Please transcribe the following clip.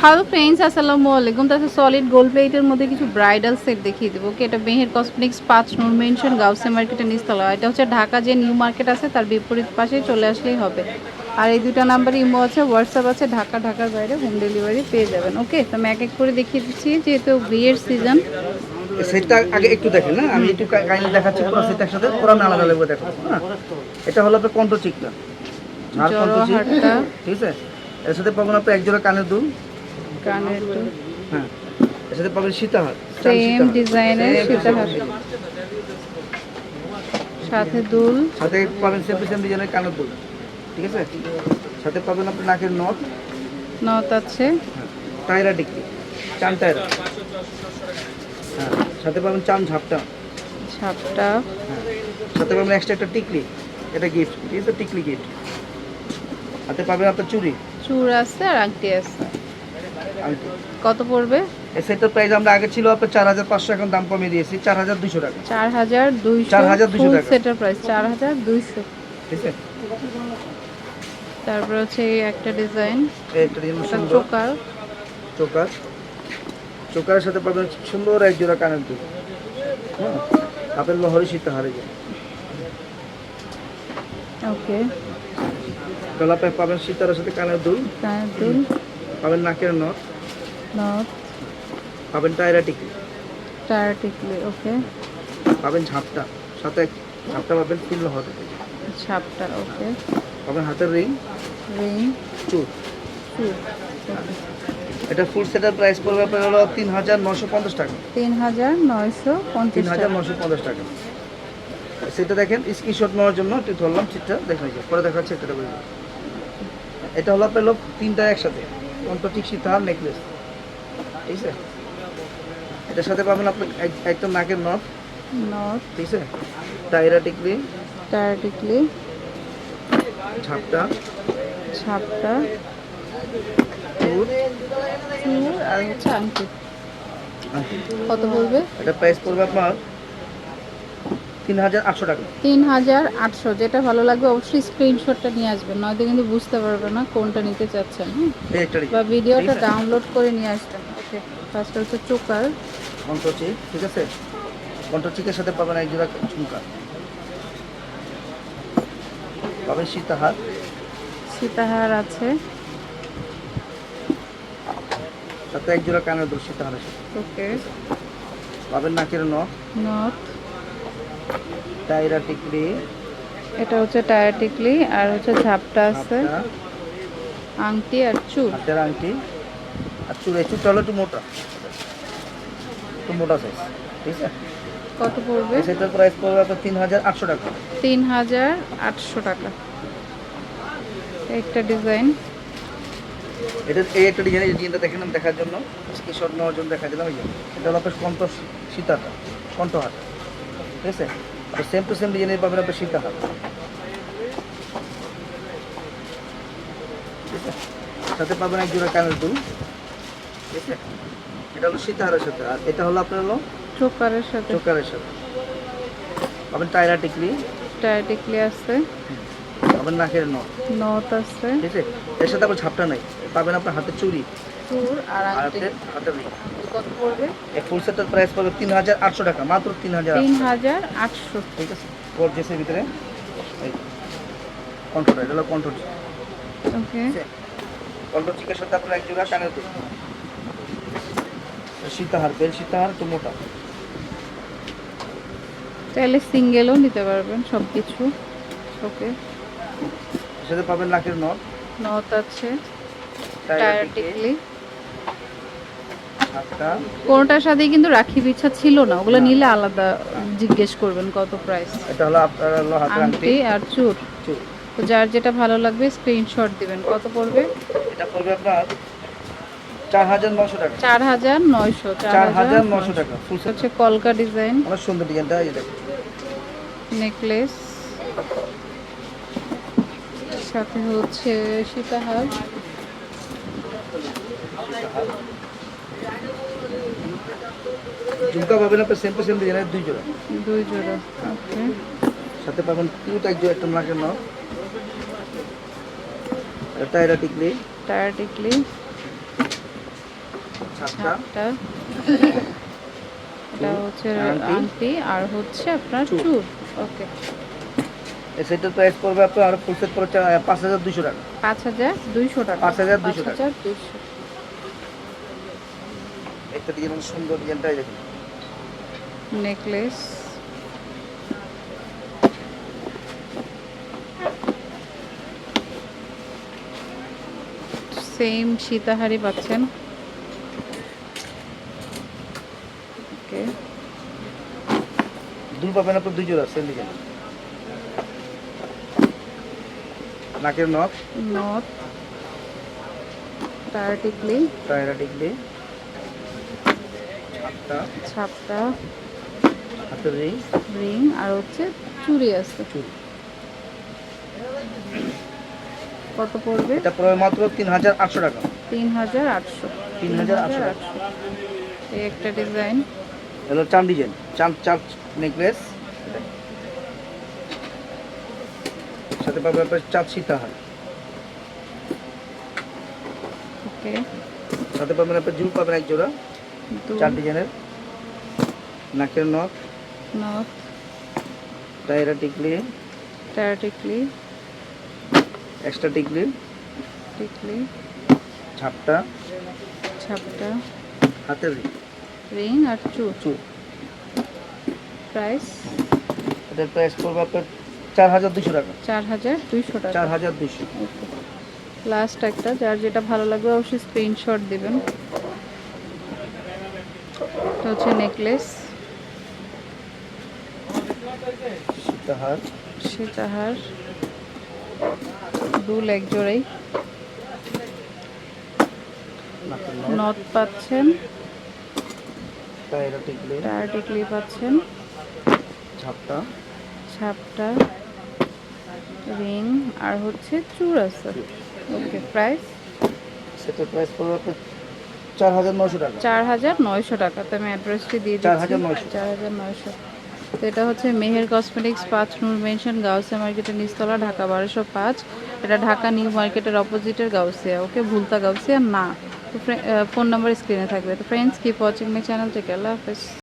Hello friends আসসালামু আলাইকুম তাছাড়া সলিড গোল্ড প্লেটের মধ্যে কিছু ব্রাইডাল সেট দেখিয়ে দেবো। ওকে এটা মেহের কসমেটিক্স পাঁচ নূর মেনশন গাউসে মার্কেটের নিচতলা এটা হচ্ছে ঢাকা যে নিউ মার্কেট আছে তার বিপরীত পাশে চলে আসলেই হবে। আর এই দুটো নাম্বার ইমো আছে হোয়াটসঅ্যাপ আছে ঢাকা ঢাকার বাইরে হোম ডেলিভারি পেয়ে যাবেন। ওকে তো আমি এক এক করে দেখিয়ে দিচ্ছি যেহেতু বিয়ের সিজন সেটটা আগে একটু দেখেন না আমি একটু কাইন্ডলি দেখাচ্ছি পুরো সেটটার সাথে পুরো আমি আলাদা হ্যাঁ? এটা হলো আপনার চিকটা চিক ঠিক আছে? এর সাথে পাবেন আপনার এক জোড়া কানের দুল। কানের দুল। হ্যাঁ। এর সাথে পাবেন সীতাহার। চার সেম ডিজাইনের সীতাহার। সাথে দুল। সাথে পাবেন সেম সেম ডিজাইনের কানের দুল। ঠিক আছে? সাথে পাবেন আপনার নাকের নথ। নথ আছে। হ্যাঁ। টায়রা টিকি চান টায়রা হ্যাঁ। সাথে পাবেন চান ঝাপটা। ছাপটা হ্যাঁ। সাথে পাবেন এক্সট্রা একটা টিকলি। এটা গিফট ঠিক আছে? টিকলি গিফট হাতে পাবেন আপনার চুড়ি। চূড় আছে আর আংটি আছে। কত পড়বে? সেটের প্রাইস আমরা আগে ছিল আপনার চার হাজার পাঁচশো এখন দাম কমিয়ে দিয়েছি চার হাজার দুশো টাকা। চার হাজার দুইশো 4,200 টাকা। সেটার প্রাইস চার হাজার দুইশো। ঠিক আছে তারপর হচ্ছে এই একটা ডিজাইন চোকার। চোকার। চোকারের সাথে পাবেন সুন্দর এক জোড়া কানের দুল। হ্যাঁ আপেল লহরি সীতাহারে যায় ওকে গলাপে পাবেন সীতারের সাথে কানের দুল। কানের দুল। পাবেন নাকের নথ নথ পাবেন টায়রা টিকি টায়ার টিকলি ওকে। পাবেন ঝাপটা। সাথে ঝাপটা পাবেন তিন লহর ঝাপটা ওকে। পাবেন হাতের রিং। রিং। চুর। চুর। এটা ফুল সেটার প্রাইস পড়বে আপনার হলো তিন হাজার নশো পঞ্চাশ টাকা। তিন হাজার নয়শো তিন হাজার নশো পঞ্চাশ টাকা। সেটা দেখেন স্ক্রিনশট নেওয়ার জন্য একটু ধরলাম চিটটা দেখে নিয়েছি পরে দেখাচ্ছে এটা বলব এটা হলো লোক তিনটা একসাথে। কন্ট্রোটিক সীতাহার নেকলেস ঠিক আছে? এটার সাথে পাবেন আপনি এক- একটা নাকের নথ নথ ঠিক আছে? টাইরা টিকলি। টায়ার টিকলি। ছাপটা চুর আর হচ্ছে আংটি। আংটি। কত বলবে? এটা প্রাইস পড়বে আপনার তিন হাজার আটশো টাকা। তিন হাজার আটশো যেটা ভালো লাগবে অবশ্যই স্ক্রিনশটটা নিয়ে আসবেন নয়তো কিন্তু বুঝতে পারবে না কোনটা নিতে চাচ্ছেন হ্যাঁ? বা ভিডিওটা ডাউনলোড করে নিয়ে আসবেন। ওকে ফার্স্ট হচ্ছে চোকার। কন্ট্রোচিক ঠিক আছে? কন্ট্রোচিকের সাথে পাবেন এক জোড়া ঝুমকা পাবেন সীতাহার। সীতাহার আছে। সাথে এক জোড়া কানের দুল সীতাহারের সাথে। ওকে পাবেন নাকের নখ। নথ টিকলি এটা হচ্ছে টায়ার টিকলি আর হচ্ছে ঝাপটা আছে। আংটি আর চুর হাতের আংটি। আর চুড়ে চুরটা হলো একটু মোটা। একটু মোটা সাইজ ঠিক আছে? কত পড়বে? সেটার প্রাইস পড়বে আপনার তিন হাজার আটশো টাকা। তিন হাজার আটশো টাকা। একটা ডিজাইন এটা এই একটা ডিজাইন এই ডিজাইনটা দেখেন আমি দেখার জন্য। স্ক্রিনশট নেওয়ার জন্য দেখা দিলাম এই এটা হলো আপনার কণ্ঠ সীতাটা কণ্ঠহার ঠিক আছে? আর সেম টু সেম ডিজাইনের পাবেন আপনার ঠিক আছে? সাথে পাবেন এক জোড়া কানের দুল ঠিক আছে? এটা হলো সীতাহারের সাথে। আর এটা হলো আপনার হলো চোকারের সাথে। চোকারের সাথে। পাবেন টায়রা টিকলি। টায়ার টিকলি আছে। পাবেন নাকের নখ নথ আছে। ঠিক আছে? এর সাথে আবার ঝাপটা নাই। পাবেন আপনার হাতে চুড়ি। চুর আর আর আংটি হাতে হাতের ring। কত পড়বে? এই ফুল সেটের প্রাইস পড়বে তিন হাজার আটশো টাকা মাত্র তিন হাজার তিন হাজার আটশো। ঠিক আছে? গর্জেসের ভিতরে কন্ট্রোল এটা হলো কন্ট্রোল ওকে। কন্ট্রোল চিকের সাথে আপনার এক জোড়া কানের সীতাহার বেল সীতাহার মোটা। সিঙ্গেলও নিতে পারবেন সব কিছু ওকে সাথে পাবেন নাকের নখ। নথ আছে। টায়ার টিকলি কোনটার সাথেই কিন্তু রাখি বিছা ছিল না। ওগুলো নিলে আলাদা জিজ্ঞেস করবেন কত প্রাইস এটা হলো আপনার হলো হাতের আংটি আর চুর। তো যার যেটা ভালো লাগবে স্ক্রিনশট দিবেন। কত পড়বে? এটা পড়বে আপনার চার হাজার নশো টাকা। চার হাজার নয়শো চার হাজার নশো টাকা ফুল সেট হচ্ছে কলকা ডিজাইন অনেক সুন্দর ডিজাইনটা এই দেখুন নেকলেস সাথে হচ্ছে সীতাহার। ঝুমকা পাবেন আপনার সেম টু সেম ডিজাইনের দুই জোড়া দুই জোড়া সাথে পাবেন কিউট এক জোড়া একটা নাকের টায়রা টিকলি টায়ার টিকলি ছাপটা এটা হচ্ছে আংটি। আর হচ্ছে আপনার চুর। ওকে সেটের প্রাইস পড়বে আপনার আর ফুল সেট পড়ে চা- পাঁচ হাজার দুশো টাকা। পাঁচ হাজার দুইশো টাকা। 5,200 টাকা। হাজার দুইশো একটা ডিজাইন অনেক সুন্দর ডিজাইনটাই দেখুন। নেকলেস। সেম সীতাহারি পাচ্ছেন। ওকে। দুল পাবেন আপনার দুই জোড়া সেম ডিজাইন। নাকের নথ টায়ার টিকলি টায়রা টিকলি ছাপটা। রিং। রিং আর হচ্ছে চুড়ি আছে। কত পড়বে? এটা পড়বে মাত্র তিন হাজার আটশো টাকা। তিন হাজার আটশো 3,800 এই একটা ডিজাইন। হলো চান ডিজাইন। চান চান নেকলেস। সাথে পাবেন আপনার চাঁদ সীতাহার। ওকে। সাথে পাবেন আপনার জুল পাবেন এক জোড়া। চার ডিজাইনের? নাকের নখ? নথ টায়রা টিকলি? টায়ার টিকলি। এক্সট্রা টিকলি? টিকলি। ছাপটা ছাপটা হাতের রিং? রিং আর চুর চুল। প্রাইস? এটার প্রাইস পড়বে আপনার চার হাজার দুশো টাকা। চার হাজার দুইশো টাকা। চার হাজার দুশো লাস্ট একটা যার যেটা ভালো লাগবে অবশ্যই স্ক্রিনশট দিবেন। এটা হচ্ছে নেকলেস। সীতাহার। সীতাহার। দুল এক জোড়াই। নথ পাচ্ছেন। টায়রা টিকলি পাচ্ছেন। ছাপটা ছাপটা রিং। আর হচ্ছে চূড় আছে ওকে প্রাইস সেটার প্রাইস পড়বে টাকা। টাকা। তো আমি অ্যাড্রেসটি দিয়ে দিচ্ছি। 4,900 চার হাজার নয়শো। তো এটা হচ্ছে মেহের কসমেটিক্স পাঁচ নূর মেনশন গাউসিয়া মার্কেটের নিচতলা ঢাকা বারোশো পাঁচ। এটা ঢাকা নিউ মার্কেটের অপোজিটের গাউসিয়া। ওকে ভুলতা গাউসিয়া? না। তো ফোন নাম্বার স্ক্রিনে থাকবে। তো friends keep watching my channel থেকে আল্লাহ হাফেজ।